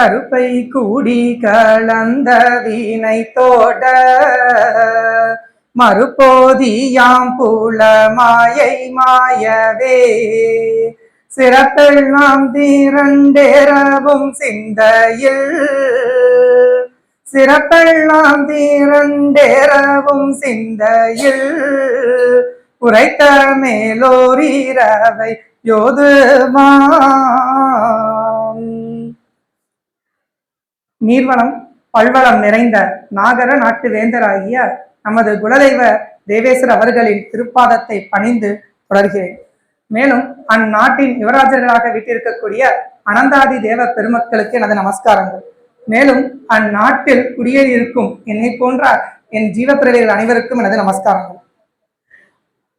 கருப்பை கூடி கலந்த வீணை தோட மறுபோதியாம் புல மாயை மாயவே. சிறப்பெல்லாம் தீரண்டேரவும் சிந்தையில் சிறப்பெல்லாம் தீரண்டேரவும் சிந்தையில். உரைத்த மேலோரீரவை யோதுமா. நீர்வளம் பல்வளம் நிறைந்த நாகர நாட்டு வேந்தராகிய நமது குலதெய்வ தேவேஸ்வர அவர்களின் திருப்பாதத்தை பணிந்து தொடர்கிறேன். மேலும் அந்நாட்டின் யுவராஜர்களாக வீட்டிருக்கக்கூடிய அனந்தாதி தேவ பெருமக்களுக்கு எனது நமஸ்காரங்கள். மேலும் அந்நாட்டில் குடியேறியிருக்கும் என்னை போன்ற என் ஜீவப்பிரவிகள் அனைவருக்கும் எனது நமஸ்காரங்கள்.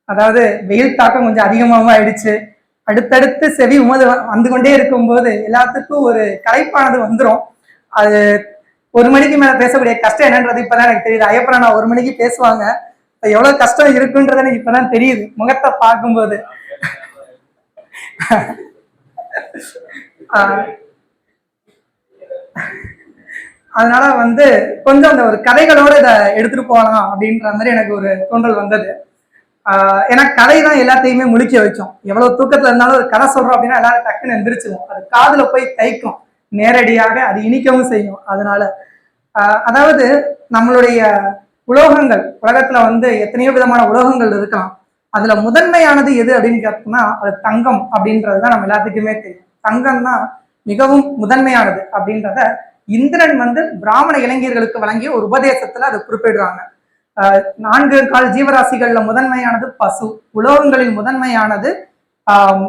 அதாவது வெயில் தாக்கம் கொஞ்சம் அதிகமாகவும் ஆயிடுச்சு. அடுத்தடுத்து செவி உமது வந்து கொண்டே இருக்கும்போது எல்லாத்துக்கும் ஒரு கலைப்பானது வந்துடும் அது ஒரு மணிக்கு மேல பேசக்கூடிய கஷ்டம் என்னன்றது இப்பதான் எனக்கு தெரியுது. ஐயப்பனா நான் ஒரு மணிக்கு பேசுவாங்க. எவ்வளவு கஷ்டம் இருக்குன்றது எனக்கு இப்பதான் தெரியுது. முகத்தை பார்க்கும்போது. ஆஹ் அதனால வந்து கொஞ்சம் அந்த ஒரு கதைகளோட இதை எடுத்துட்டு போகலாம் அப்படின்ற மாதிரி எனக்கு ஒரு தோன்றல் வந்தது. ஏன்னா கதை தான் எல்லாத்தையுமே முழிக்க வச்சோம் எவ்வளவு தூக்கத்துல இருந்தாலும் ஒரு கதை சொல்றோம் அப்படின்னா எல்லாரும் டக்குன்னு எந்திரிச்சிடும் அது காதுல போய் தைக்கும். நேரடியாக அது இனிக்கவும் செய்யும். அதனால ஆஹ் அதாவது நம்மளுடைய உலோகங்கள் உலகத்துல வந்து எத்தனையோ விதமான உலோகங்கள் இருக்கலாம். அதுல முதன்மையானது எது அப்படின்னு கேட்டோம்னா அது தங்கம் அப்படின்றது தான் நம்ம எல்லாத்துக்குமே தெரியும். தங்கம் தான் மிகவும் முதன்மையானது அப்படின்றத இந்திரன் வந்து பிராமண இளைஞர்களுக்கு வழங்கிய ஒரு உபதேசத்துல அதை குறிப்பிடுறாங்க. நான்கு கால் ஜீவராசிகள்ல முதன்மையானது பசு உலோகங்களில் முதன்மையானது ஆஹ்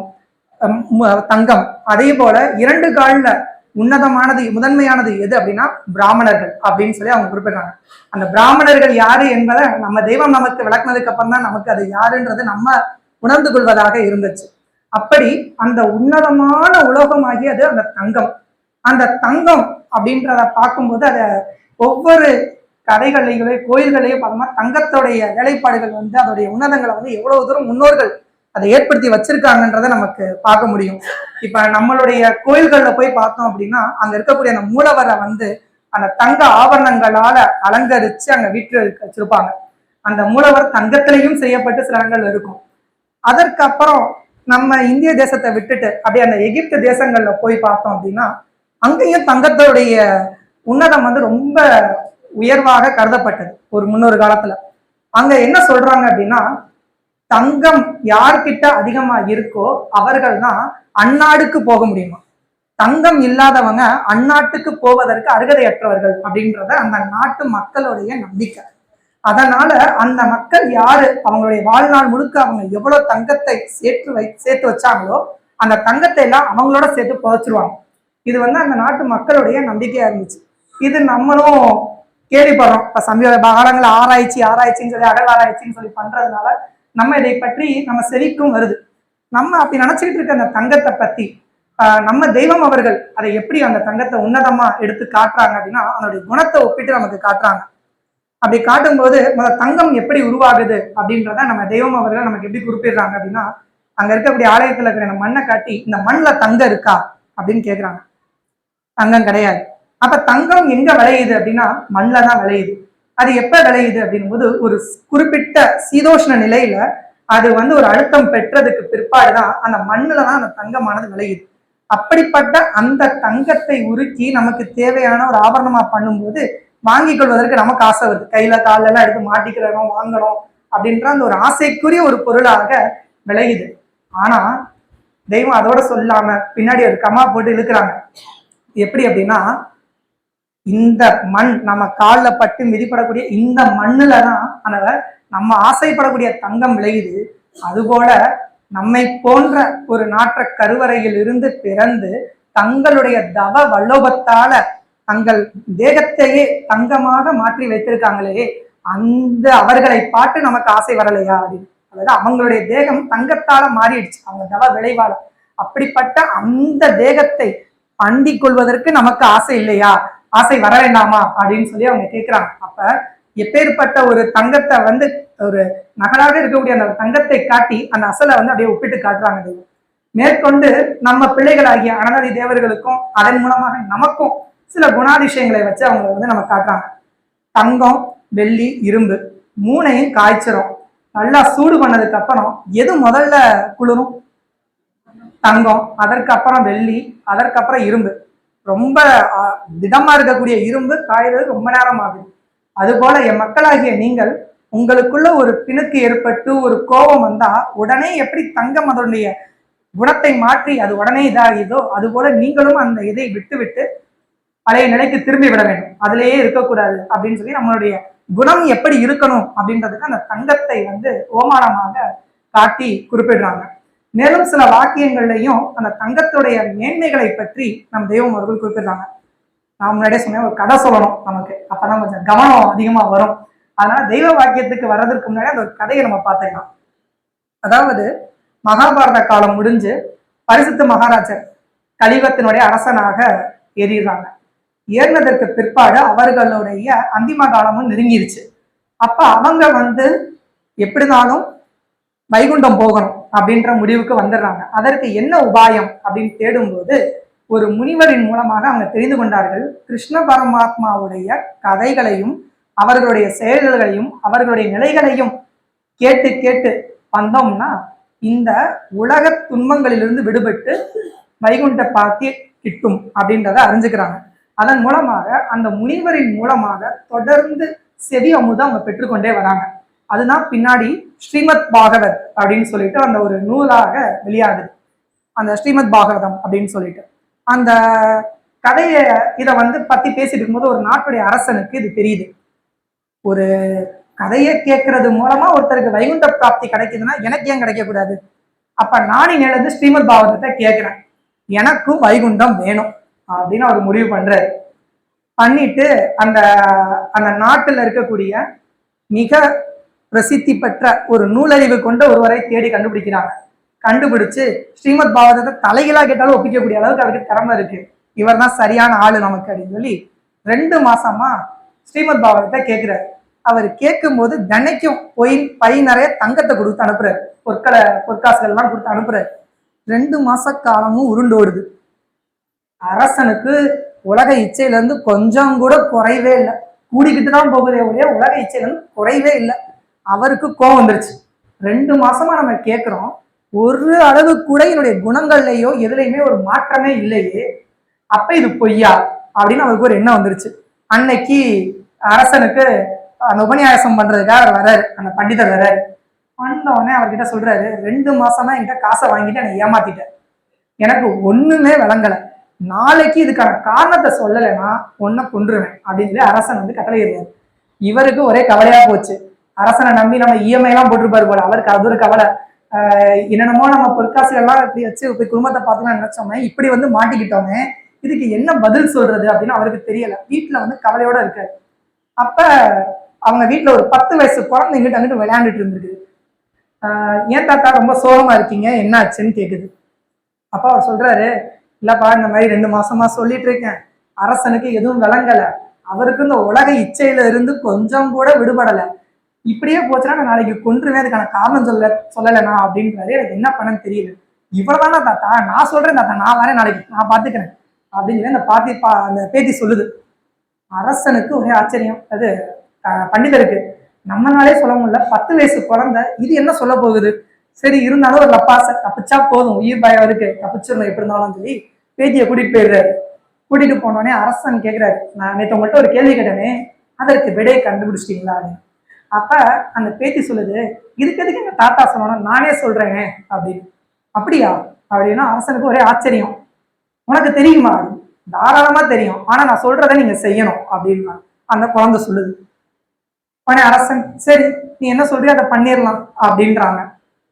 தங்கம். அதே போல இரண்டு காலில் உன்னதமானது முதன்மையானது எது அப்படின்னா பிராமணர்கள் அப்படின்னு சொல்லி அவங்க குறிப்பிடுறாங்க. அந்த பிராமணர்கள் யாரு என்பதை நம்ம தெய்வம் நமக்கு விளக்குனதுக்கு அப்புறம் தான் நமக்கு அது யாருன்றது நம்ம உணர்ந்து கொள்வதாக இருந்துச்சு. அப்படி அந்த உன்னதமான உலோகமாகி அது அந்த தங்கம். அந்த தங்கம் அப்படின்றத பார்க்கும்போது அதை ஒவ்வொரு கதைகளையும் கோயில்களையும் பார்த்தோம்னா தங்கத்துடைய வேலைப்பாடுகள் வந்து அதோடைய உன்னதங்களை வந்து எவ்வளவு தூரம் முன்னோர்கள் அதை ஏற்படுத்தி வச்சிருக்காங்கன்றதை நமக்கு பார்க்க முடியும். இப்ப நம்மளுடைய கோயில்கள்ல போய் பார்த்தோம் அப்படின்னா அங்க இருக்கக்கூடிய அந்த மூலவரை வந்து அந்த தங்க ஆபரணங்களால அலங்கரிச்சு அங்க வீட்டில் வச்சிருப்பாங்க. அந்த மூலவர் தங்கத்திலையும் செய்யப்பட்டு சில இடங்கள் இருக்கும். அதற்கப்புறம் நம்ம இந்திய தேசத்தை விட்டுட்டு அப்படியே அந்த எகிப்து தேசங்கள்ல போய் பார்த்தோம் அப்படின்னா அங்கேயும் தங்கத்தோடைய உன்னதம் வந்து ரொம்ப உயர்வாக கருதப்பட்டது ஒரு முன்னொரு காலத்துல. அங்க என்ன சொல்றாங்க அப்படின்னா தங்கம் யார்கிட்ட அதிகமா இருக்கோ அவர்கள் தான் அந்நாடுக்கு போக முடியுமா? தங்கம் இல்லாதவங்க அந்நாட்டுக்கு போவதற்கு அருகதையற்றவர்கள் அப்படின்றத அந்த நாட்டு மக்களுடைய நம்பிக்கை. அதனால அந்த மக்கள் யாரு? அவங்களுடைய வாழ்நாள் முழுக்க அவங்க எவ்வளவு தங்கத்தை சேர்த்து வை சேர்த்து வச்சாங்களோ அந்த தங்கத்தை எல்லாம் அவங்களோட சேர்த்து புதைச்சிருவாங்க. இது வந்து அந்த நாட்டு மக்களுடைய நம்பிக்கையா இருந்துச்சு. இது நம்மளும் கேள்விப்படுறோம். இப்ப சமீப காலங்களில் ஆராய்ச்சி ஆராய்ச்சின்னு சொல்லி அகல் ஆராய்ச்சின்னு சொல்லி பண்றதுனால நம்ம இதை பற்றி நம்ம செவிக்கும் வருது. நம்ம அப்படி நினைச்சுக்கிட்டு இருக்க அந்த தங்கத்தை பத்தி ஆஹ் நம்ம தெய்வம் அவர்கள் அதை எப்படி அந்த தங்கத்தை உன்னதமா எடுத்து காட்டுறாங்க அப்படின்னா அதனுடைய குணத்தை ஒப்பிட்டு நமக்கு காட்டுறாங்க. அப்படி காட்டும்போது முதல் தங்கம் எப்படி உருவாகுது அப்படின்றத நம்ம தெய்வம் அவர்கள் நமக்கு எப்படி குறிப்பிடுறாங்க அப்படின்னா அங்க இருக்கக்கூடிய ஆலயத்துல இருக்கிற அந்த மண்ணை காட்டி இந்த மண்ணுல தங்கம் இருக்கா அப்படின்னு கேட்குறாங்க தங்கம் கிடையாது. அப்ப தங்கம் எங்க விளையுது அப்படின்னா மண்ணில் தான் விளையுது. அது எப்ப விளையுது அப்படின்னும் போது ஒரு குறிப்பிட்ட சீதோஷ்ண நிலையில அது வந்து ஒரு அழுத்தம் பெற்றதுக்கு பிற்பாடுதான் அந்த மண்ணுல தான் அந்த தங்கமானது விளையுது. அப்படிப்பட்ட அந்த தங்கத்தை உருக்கி நமக்கு தேவையான ஒரு ஆபரணமா பண்ணும்போது வாங்கிக் கொள்வதற்கு நமக்கு ஆசை வருது. கையில காலெல்லாம் எடுத்து மாட்டிக்கிறோம் வாங்கணும் அப்படின்ற அந்த ஒரு ஆசைக்குரிய ஒரு பொருளாக விளையுது. ஆனா தெய்வம் அதோட சொல்லாம பின்னாடி ஒரு கமா போட்டு இழுக்கிறாங்க. எப்படி அப்படின்னா இந்த மண் நம்ம காலில் பட்டு மிதிப்படக்கூடிய இந்த மண்ணில் தான் அந்த நம்ம ஆசைப்படக்கூடிய தங்கம் விளையுது. அதுபோல நம்மை போன்ற ஒரு நாற்ற கருவறையில் இருந்து பிறந்து தங்களுடைய தவ வல்லோபத்தால தங்கள் தேகத்தையே தங்கமாக மாற்றி வைத்திருக்காங்களே அந்த அவர்களை பார்த்து நமக்கு ஆசை வரலையா அப்படின்னு அதாவது அவங்களுடைய தேகம் தங்கத்தால மாறிடுச்சு அவங்க தவ விளைவால. அப்படிப்பட்ட அந்த தேகத்தை அண்டிக் கொள்வதற்கு நமக்கு ஆசை இல்லையா? ஆசை வர வேண்டாமா அப்படின்னு சொல்லி அவங்க கேட்குறாங்க அப்ப எப்பேற்பட்ட ஒரு தங்கத்தை வந்து ஒரு நகலாக இருக்கக்கூடிய அந்த தங்கத்தை காட்டி அந்த அசலை வந்து அப்படியே ஒப்பிட்டு காட்டுறாங்க தெய்வம். மேற்கொண்டு நம்ம பிள்ளைகளாகிய அனநதி தேவர்களுக்கும் அதன் மூலமாக நமக்கும் சில குணாதிசயங்களை வச்சு அவங்க வந்து நம்ம காட்டுறாங்க. தங்கம் வெள்ளி இரும்பு மூணையும் காய்ச்சிரும். நல்லா சூடு பண்ணதுக்கு அப்புறம் எது முதல்ல குளிரும்? தங்கம் அதற்கப்புறம் வெள்ளி அதற்கப்புறம் இரும்பு. ரொம்ப திடமா இருக்கக்கூடிய இரும்பு காயிறது ரொம்ப நேரம் ஆகுது. அதுபோல என் மக்களாகிய நீங்கள் உங்களுக்குள்ள ஒரு பிணுக்கு ஏற்பட்டு ஒரு கோபம் வந்தா உடனே எப்படி தங்கம் அதனுடைய குணத்தை மாற்றி அது உடனே இதாகியதோ அதுபோல நீங்களும் அந்த இதை விட்டு விட்டு பழைய நிலைக்கு திரும்பி விட வேண்டும். அதிலேயே இருக்கக்கூடாது அப்படின்னு சொல்லி நம்மளுடைய குணம் எப்படி இருக்கணும் அப்படின்றதுக்கு அந்த தங்கத்தை வந்து ஓமானமாக காட்டி குறிப்பிடுறாங்க. மேலும் சில வாக்கியங்கள்லையும் அந்த தங்கத்துடைய மேன்மைகளை பற்றி நம் தெய்வம் அவர்கள் குறிப்பிடுறாங்க. நான் முன்னாடியே சொன்னேன் ஒரு கதை சொல்லணும் நமக்கு. அப்பதான் கொஞ்சம் கவனம் அதிகமா வரும். அதனால தெய்வ வாக்கியத்துக்கு வர்றதுக்கு முன்னாடி அந்த ஒரு கதையை நம்ம பார்த்துக்கலாம். அதாவது மகாபாரத காலம் முடிஞ்சு பரிசுத்த மகாராஜர் கலிவத்தினுடைய அரசனாக ஏறிடுறாங்க. ஏறினதற்கு பிற்பாடு அவர்களுடைய அந்திம காலமும் நெருங்கிருச்சு. அப்ப அவங்க வந்து எப்படினாலும் வைகுண்டம் போகணும் அப்படின்ற முடிவுக்கு வந்துடுறாங்க. அதற்கு என்ன உபாயம் அப்படின்னு தேடும்போது ஒரு முனிவரின் மூலமாக அவங்க தெரிந்து கொண்டார்கள். கிருஷ்ண பரமாத்மாவுடைய கதைகளையும் அவர்களுடைய செயல்களையும் அவர்களுடைய நிலைகளையும் கேட்டு கேட்டு வந்தோம்னா இந்த உலக துன்பங்களிலிருந்து விடுபட்டு வைகுண்ட பாத்தி கிட்டும் அப்படின்றத அறிஞ்சுக்கிறாங்க. அதன் மூலமாக அந்த முனிவரின் மூலமாக தொடர்ந்து செவி அமுதம் அவங்க பெற்றுக்கொண்டே வராங்க. அதுதான் பின்னாடி ஸ்ரீமத் பாகவத் அப்படின்னு சொல்லிட்டு அந்த ஒரு நூலாக வெளியாகுது. அந்த ஸ்ரீமத் பாகவதம் அப்படின்னு சொல்லிட்டு. அந்த கதையை இதை வந்து பத்தி பேசிட்டு இருக்கும்போது ஒரு நாட்டுடைய அரசனுக்கு இது தெரியுது. ஒரு கதையை கேட்கறது மூலமா ஒருத்தருக்கு வைகுண்ட பிராப்தி கிடைக்குதுன்னா எனக்கு ஏன் கிடைக்கக்கூடாது? அப்ப நானி எழுந்து ஸ்ரீமத் பாகவதத்தை கேட்கிறேன். எனக்கும் வைகுண்டம் வேணும் அப்படின்னு அவர் முடிவு பண்றாரு. பண்ணிட்டு அந்த அந்த நாட்டில் இருக்கக்கூடிய மிக பிரசித்தி பெற்ற ஒரு நூலறிவு கொண்ட ஒருவரை தேடி கண்டுபிடிக்கிறாங்க. கண்டுபிடிச்சு ஸ்ரீமத் பாகவதத்தை தலைகளாக கேட்டாலும் ஒப்பிக்கக்கூடிய அளவுக்கு அவருக்கு திறமை இருக்கு. இவர் தான் சரியான ஆளு நமக்கு அப்படின்னு சொல்லி ரெண்டு மாசமா ஸ்ரீமத் பாகவதத்தை கேட்கிறாரு அவர் கேட்கும்போது தினைக்கும் போய் பை நிறைய தங்கத்தை கொடுத்து அனுப்புறாரு. பொற்களை பொற்காசுகள் எல்லாம் கொடுத்து அனுப்புறாரு. ரெண்டு மாச காலமும் உருண்டோடுது அரசனுக்கு உலக இச்சையில இருந்து கொஞ்சம் கூட குறைவே இல்லை. கூடிக்கிட்டு தான் போகுதே ஒழிய உலக இச்சையில இருந்து குறையவே இல்லை. அவருக்கு கோவம் வந்துருச்சு. ரெண்டு மாசமா நம்ம கேட்குறோம் ஒரு அளவு கூட என்னுடைய குணங்கள்லையோ எதுலையுமே ஒரு மாற்றமே இல்லையே. அப்ப இது பொய்யா? அப்படின்னு அவருக்கு ஒரு எண்ணம் வந்துருச்சு. அன்னைக்கு அரசனுக்கு அந்த உபநியாசம் பண்றதுக்காக அவர் வர்றாரு. அந்த பண்டிதர் வர்றாரு. வந்தவொடனே உடனே அவர்கிட்ட சொல்றாரு ரெண்டு மாசமா என்கிட்ட காசை வாங்கிட்டு என்னை ஏமாத்திட்டேன். எனக்கு ஒண்ணுமே விளங்கலை. நாளைக்கு இதுக்கான காரணத்தை சொல்லலைன்னா ஒன்ன கொன்றுவேன். அப்படின்னு சொல்லி அரசன் வந்து கட்டளையிடுறாரு. இவருக்கு ஒரே கவலையா போச்சு. அரசனை நம்பி நம்ம இஎம்ஐ எல்லாம் போட்டிருப்பாரு போல. அவருக்கு அது ஒரு கவலை. என்னென்னமோ நம்ம பொற்காசுகள் எல்லாம் இப்படி வச்சு போய் குடும்பத்தை பார்த்துக்கலாம் நினைச்சோமே இப்படி வந்து மாட்டிக்கிட்டோமே இதுக்கு என்ன பதில் சொல்றது அப்படின்னு அவருக்கு தெரியல. வீட்டுல வந்து கவலையோட இருக்காரு. அப்ப அவங்க வீட்டுல ஒரு பத்து வயசு குழந்தை இங்கிட்ட அங்கிட்டு விளையாண்டுட்டு இருந்திருக்கு. ஏன் தாத்தா ரொம்ப சோகமா இருக்கீங்க? என்ன ஆச்சுன்னு கேக்குது. அப்பா அவர் சொல்றாரு இல்லப்பா இந்த மாதிரி ரெண்டு மாசமா சொல்லிட்டு இருக்கேன். அரசனுக்கு எதுவும் விளங்கல. அவருக்கு இந்த உலக இச்சையில இருந்து கொஞ்சம் கூட விடுபடலை. இப்படியே போச்சுன்னா நான் நாளைக்கு கொன்றுவேன் அதுக்கான காரணம் சொல்ல சொல்லலைண்ணா அப்படின்றாரு. எனக்கு என்ன பண்ணன்னு தெரியல. இவ்வளவுதானா தாத்தா? நான் சொல்றேன் தாத்தா நான் வரேன் நாளைக்கு. நான் பாத்துக்கிறேன். அப்படின்னு சொல்லி அந்த பாத்தி பா அந்த பேத்தி சொல்லுது. அரசனுக்கு ஒரே ஆச்சரியம். அது பண்டிதருக்கு. நம்மனாலே சொல்ல முடியல. பத்து வயசு குழந்தை இது என்ன சொல்ல போகுது? சரி இருந்தாலும் ஒரு லப்பாச தப்பிச்சா போதும். உயிர் பயம் இருக்கு. தப்பிச்சிடணும் எப்படி இருந்தாலும் சொல்லி பேத்தியை கூட்டிட்டு போயிடுறாரு. கூட்டிட்டு போனோடனே அரசன் கேட்கிறாரு நான் நேற்று உங்கள்கிட்ட ஒரு கேள்வி கேட்டேனே. அதற்கு விடையை கண்டுபிடிச்சிட்டீங்களா? அப்படின்னு. அப்ப அந்த பேத்தி சொல்லுது இதுக்கு எதுக்கு எங்க தாத்தா சொல்லணும்? நானே சொல்றேனே அப்படின்னு. அப்படியா? அப்படின்னா அரசனுக்கு ஒரே ஆச்சரியம். உனக்கு தெரியுமா? தாராளமா தெரியும். ஆனா நான் சொல்றதை நீங்க செய்யணும் அப்படின்னா அந்த குழந்தை சொல்லுது. உடனே அரசன் சரி நீ என்ன சொல்றியோ அதை பண்ணிடலாம் அப்படின்றாங்க.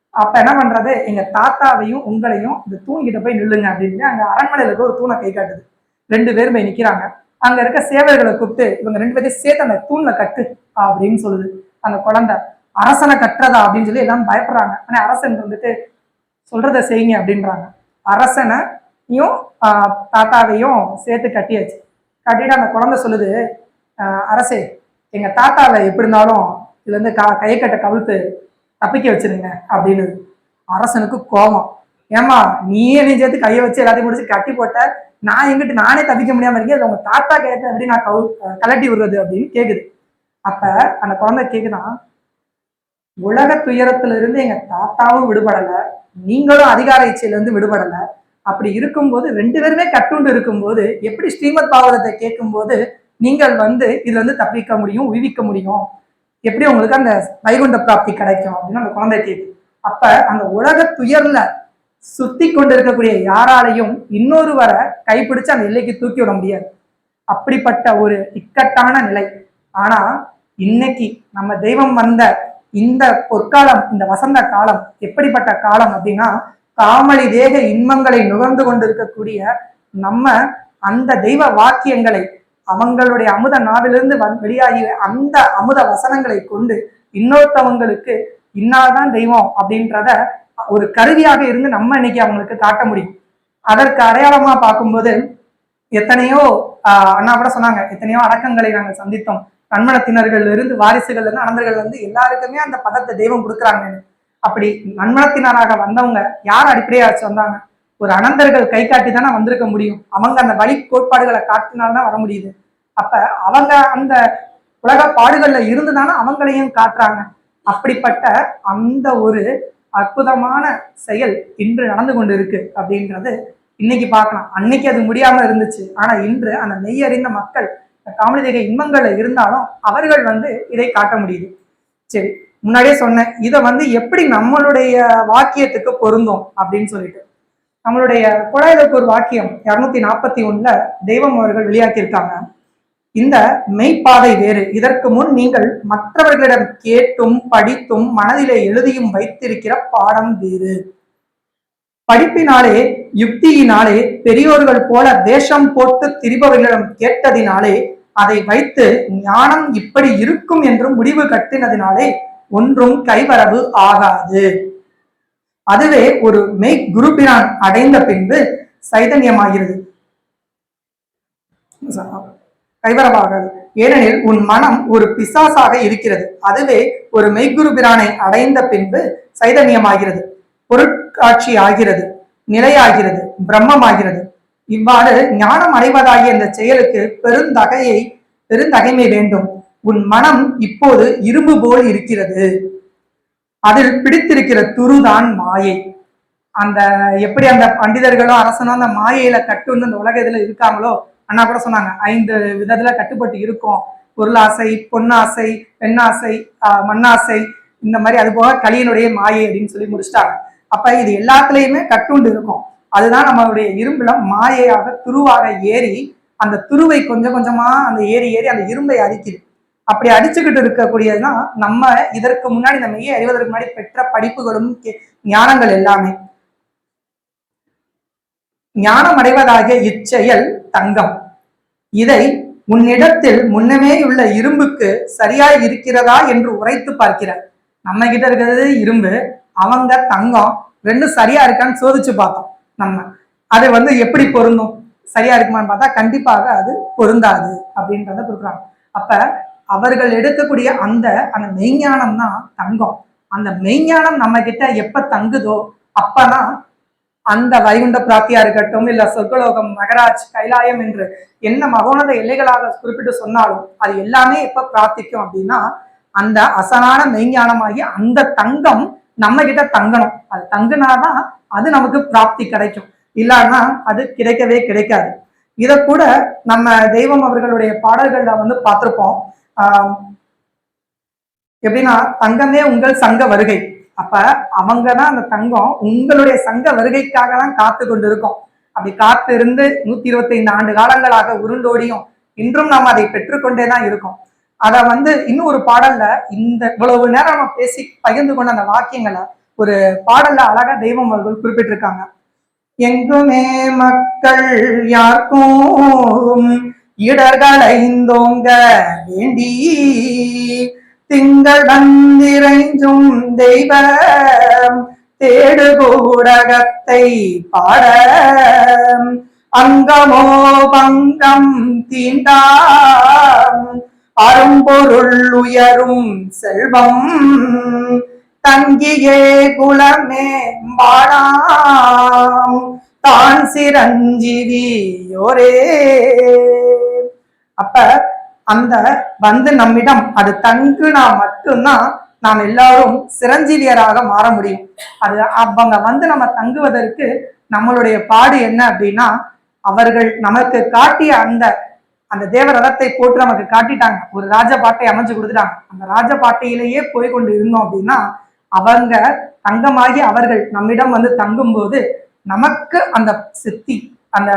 அப்ப என்ன பண்றது? எங்க தாத்தாவையும் உங்களையும் இந்த தூண்கிட்ட போய் நில்லுங்க அப்படின்னு அங்க அரண்மனையில இருக்க ஒரு தூணை கை காட்டுது. ரெண்டு பேரும் போய் நிக்கிறாங்க. அங்க இருக்க சேவர்களை கூப்பிட்டு இவங்க ரெண்டு பேரையும் சேர்த்து அந்த தூண்ல கட்டு அப்படின்னு சொல்லுது. அந்த குழந்தை அரசனை கட்டுறதா அப்படின்னு சொல்லி எல்லாம் பயப்படுறாங்க. ஆனால் அரசன் வந்துட்டு சொல்றதை செய்யுங்க அப்படின்றாங்க. அரசனையும் தாத்தாவையும் சேர்த்து கட்டியாச்சு. கட்டிட்டு அந்த குழந்தை சொல்லுது அரசே எங்க தாத்தாவை எப்படி இருந்தாலும் இதுல இருந்து கையை கட்ட கவிழ்த்து தப்பிக்க வச்சிருங்க அப்படின்னு அரசனுக்கு கோபம். ஏமா நீயே நீ சேர்த்து கையை வச்சு எல்லாத்தையும் முடிச்சு கட்டி போட்ட நான் எங்கிட்டு நானே தப்பிக்க முடியாம இருக்கேன் அது உங்க தாத்தா கேட்ட எப்படி நான் கவு கலட்டி விடுறது அப்படின்னு கேக்குது. அப்ப அந்த குழந்தை கேக்குதான் உலக துயரத்துல இருந்து எங்க தாத்தாவும் விடுபடல நீங்களும் அதிகார இச்சையிலிருந்து விடுபடலை. விடுபடல அப்படி இருக்கும்போது ரெண்டு பேருமே கட்டுண்டு இருக்கும்போது எப்படி ஸ்ரீமத் பாகவதத்தை கேட்கும்போது நீங்கள் வந்து இதுல இருந்து தப்பிக்க முடியும் உய்விக்க முடியும்? எப்படி உங்களுக்கு அந்த வைகுண்ட பிராப்தி கிடைக்கும்? அப்படின்னு அந்த குழந்தை கேக்குது. அப்ப அந்த உலக துயர்ல சுத்தி கொண்டு இருக்கக்கூடிய யாராலையும் இன்னொருவரை கைப்பிடிச்சு அந்த எல்லைக்கு தூக்கி விட முடியாது. அப்படிப்பட்ட ஒரு இக்கட்டான நிலை. ஆனா இன்னைக்கு நம்ம தெய்வம் வந்த இந்த பொற்காலம் இந்த வசந்த காலம் எப்படிப்பட்ட காலம் அப்படின்னா காமளி தேக இன்பங்களை நுகர்ந்து கொண்டிருக்கக்கூடிய நம்ம அந்த தெய்வ வாக்கியங்களை அவங்களுடைய அமுத நாவிலிருந்து வந் அந்த அமுத வசனங்களை கொண்டு இன்னொருத்தவங்களுக்கு இன்னாதான் தெய்வம் அப்படின்றத ஒரு கருவியாக இருந்து நம்ம இன்னைக்கு அவங்களுக்கு காட்ட முடியும். அதற்கு அடையாளமா பார்க்கும்போது எத்தனையோ ஆஹ் அண்ணா கூட சொன்னாங்க எத்தனையோ அடக்கங்களை நாங்கள் சந்தித்தோம். நன்மணத்தினர்கள் இருந்து வாரிசுகள் இருந்து அனந்தர்கள் வந்து எல்லாருக்குமே அந்த பதத்தை தெய்வம் கொடுக்குறாங்கன்னு அப்படி நன்மணத்தினராக வந்தவங்க யார் அடிப்படையா வச்சு வந்தாங்க? ஒரு அனந்தர்கள் கை காட்டி தானே வந்திருக்க முடியும். அவங்க அந்த வழி கோட்பாடுகளை காட்டினால்தான் வர முடியுது. அப்ப அவங்க அந்த உலக பாடுகள்ல இருந்து தானே அவங்களையும் காட்டுறாங்க. அப்படிப்பட்ட அந்த ஒரு அற்புதமான செயல் இன்று நடந்து கொண்டு இருக்கு அப்படின்றது இன்னைக்கு பார்க்கலாம். அன்னைக்கு அது முடியாம இருந்துச்சு. ஆனா இன்று அந்த மெய்யறிந்த மக்கள் காமனிதேக இன்பங்கள்ல இருந்தாலும் அவர்கள் வந்து இதை காட்ட முடியுது. சரி முன்னாடியே சொன்னேன் இதை வந்து எப்படி நம்மளுடைய வாக்கியத்துக்கு பொருந்தும் அப்படின்னு சொல்லிட்டு. நம்மளுடைய குழாயதற்கு ஒரு வாக்கியம் இருநூத்தி நாற்பத்தி ஒண்ணுல தெய்வம் அவர்கள் வெளியாக்கியிருக்காங்க. இந்த மெய்ப்பாதை வேறு. இதற்கு முன் நீங்கள் மற்றவர்களிடம் கேட்டும் படித்தும் மனதிலே எழுதியும் வைத்திருக்கிற பாடம் வேறு. படிப்பினாலே யுக்தியினாலே பெரியோர்கள் போல வேஷம் போட்டு திரிபவர்களிடம் கேட்டதினாலே அதை வைத்து ஞானம் இப்படி இருக்கும் என்று முடிவு கட்டினதினாலே ஒன்றும் கைவரவு ஆகாது. அதுவே ஒரு மெய் குருபிரான் அடைந்த பின்பு சைதன்யமாகிறது. கைவரவாகாது. ஏனெனில் உன் மனம் ஒரு பிசாசாக இருக்கிறது. அதுவே ஒரு மெய்குரு பிரானை அடைந்த பின்பு சைதன்யமாகிறது. பொருட்காட்சி ஆகிறது. நிலையாகிறது. பிரம்மமாகிறது. இவ்வாறு ஞானம் அடைவதாகிய இந்த செயலுக்கு பெருந்தகையை பெருந்தகைமை வேண்டும். உன் மனம் இப்போது இரும்பு போல் இருக்கிறது. அதில் பிடித்திருக்கிற துருதான் மாயை. அந்த எப்படி அந்த பண்டிதர்களும் அரசனும் அந்த மாயையில கட்டுன்னு அந்த உலக இதுல இருக்காங்களோ அண்ணா கூட சொன்னாங்க ஐந்து விதத்துல கட்டுப்பட்டு இருக்கும். பொருளாசை பொன்னாசை பெண்ணாசை மண்ணாசை இந்த மாதிரி அது போக களியினுடைய மாயை அப்படின்னு சொல்லி முடிச்சிட்டாங்க. அப்ப இது எல்லாத்துலயுமே கட்டுண்டு இருக்கும். அதுதான் நம்மளுடைய இரும்புல மாயையாக துருவாக ஏறி அந்த துருவை கொஞ்சம் கொஞ்சமா அந்த ஏறி ஏறி அந்த இரும்பை அரிக்குது அப்படி அடிச்சுக்கிட்டு இருக்கக்கூடியதுதான் நம்ம இதற்கு முன்னாடி நம்ம ஏன் அறிவதற்கு முன்னாடி பெற்ற படிப்புகளும் கே- ஞானங்கள் எல்லாமே. ஞானம் அடைவதாகிய இச்செயல் தங்கம். இதை உன்னிடத்தில் முன்னமே உள்ள இரும்புக்கு சரியாய் இருக்கிறதா என்று உரைத்து பார்க்கிறார். நம்ம கிட்ட இருக்கிறது இரும்பு அவங்க தங்கம் ரெண்டும் சரியா இருக்கான்னு சோதிச்சு பார்த்தோம். நம்ம. அது வந்து எப்படி பொருந்தும்? சரியா இருக்குமான்னு பார்த்தா கண்டிப்பாக அது பொருந்தாது அப்படின்றத கொடுக்குறாங்க. அப்ப அவர்கள் எடுக்கக்கூடிய அந்த அந்த மெய்ஞானம் தான் தங்கம். அந்த மெய்ஞானம் நம்ம கிட்ட எப்ப தங்குதோ அப்பதான் அந்த வைகுண்ட பிராப்தியா இருக்கட்டும் இல்ல சொர்க்கலோகம் மகராஜ் கைலாயம் என்று என்ன மகோனத எல்லைகளாக குறிப்பிட்டு சொன்னாலும் அது எல்லாமே எப்ப பிரார்த்திக்கும் அப்படின்னா அந்த அசனான மெய்ஞானமாகி அந்த தங்கம் நம்ம கிட்ட தங்கணும். அது தங்குனாதான் அது நமக்கு பிராப்தி கிடைக்கும். இல்லைன்னா அது கிடைக்கவே கிடைக்காது. இதை கூட நம்ம தெய்வம் அவர்களுடைய பாடல்கள்ல வந்து பார்த்திருப்போம். ஆஹ் எப்படின்னா தங்கமே உங்கள் சங்க வருகை. அப்ப அவங்க தான் அந்த தங்கம் உங்களுடைய சங்க வருகைக்காக தான் காத்து கொண்டு இருக்கோம் அப்படி காத்து இருந்து நூத்தி இருபத்தி ஐந்து ஆண்டு காலங்களாக உருண்டோடியும் இன்றும் நாம் அதை பெற்றுக்கொண்டே தான் இருக்கோம். அத வந்து இன்னும் ஒரு பாடல்ல இந்த இவ்வளவு நேரம் நம்ம பேசி பகிர்ந்து கொண்ட அந்த வாக்கியங்களை ஒரு பாடல்ல அழகா தெய்வம் அவர்கள் குறிப்பிட்டிருக்காங்க. எங்குமே மக்கள் யாருக்கும் இடர்களைந்தோங்க வேண்டி திங்கள் வந்திரைஞ்சும் தெய்வம் தேடுகூடகத்தை பாட அங்கமோ பங்கம் தீண்டாம் அரும்பொருள் உயரும் செல்வம் தங்கியே குலமே வாழாம். சிரஞ்சீவியோரே. அப்ப அந்த வந்து நம்மிடம் அது தங்குனா மட்டும்தான் நாம் எல்லாரும் சிரஞ்சீவியராக மாற முடியும். அது அவங்க வந்து நம்ம தங்குவதற்கு நம்மளுடைய பாடு என்ன அப்படின்னா அவர்கள் நமக்கு காட்டிய அந்த அந்த தேவரதத்தை போட்டு நமக்கு காட்டிட்டாங்க. ஒரு ராஜபாட்டை அமைஞ்சு கொடுத்துட்டாங்க. அந்த ராஜபாட்டையிலேயே போய் கொண்டு இருந்தோம் அப்படின்னா அவங்க தங்கமாகி அவர்கள் நம்மிடம் வந்து தங்கும்போது நமக்கு அந்த சித்தி அந்த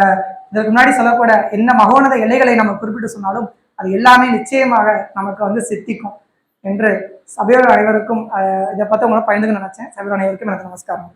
இதற்கு முன்னாடி சொல்லக்கூட என்ன மகோனத எல்லைகளை நம்ம குறிப்பிட்டு சொன்னாலும் அது எல்லாமே நிச்சயமாக நமக்கு வந்து சித்திக்கும் என்று சபையோர் அனைவருக்கும் அஹ், இதை பார்த்து உங்களை பயந்துக்க நினைச்சேன். சபையோர் அனைவருக்கும் எனக்கு நமஸ்காரம்.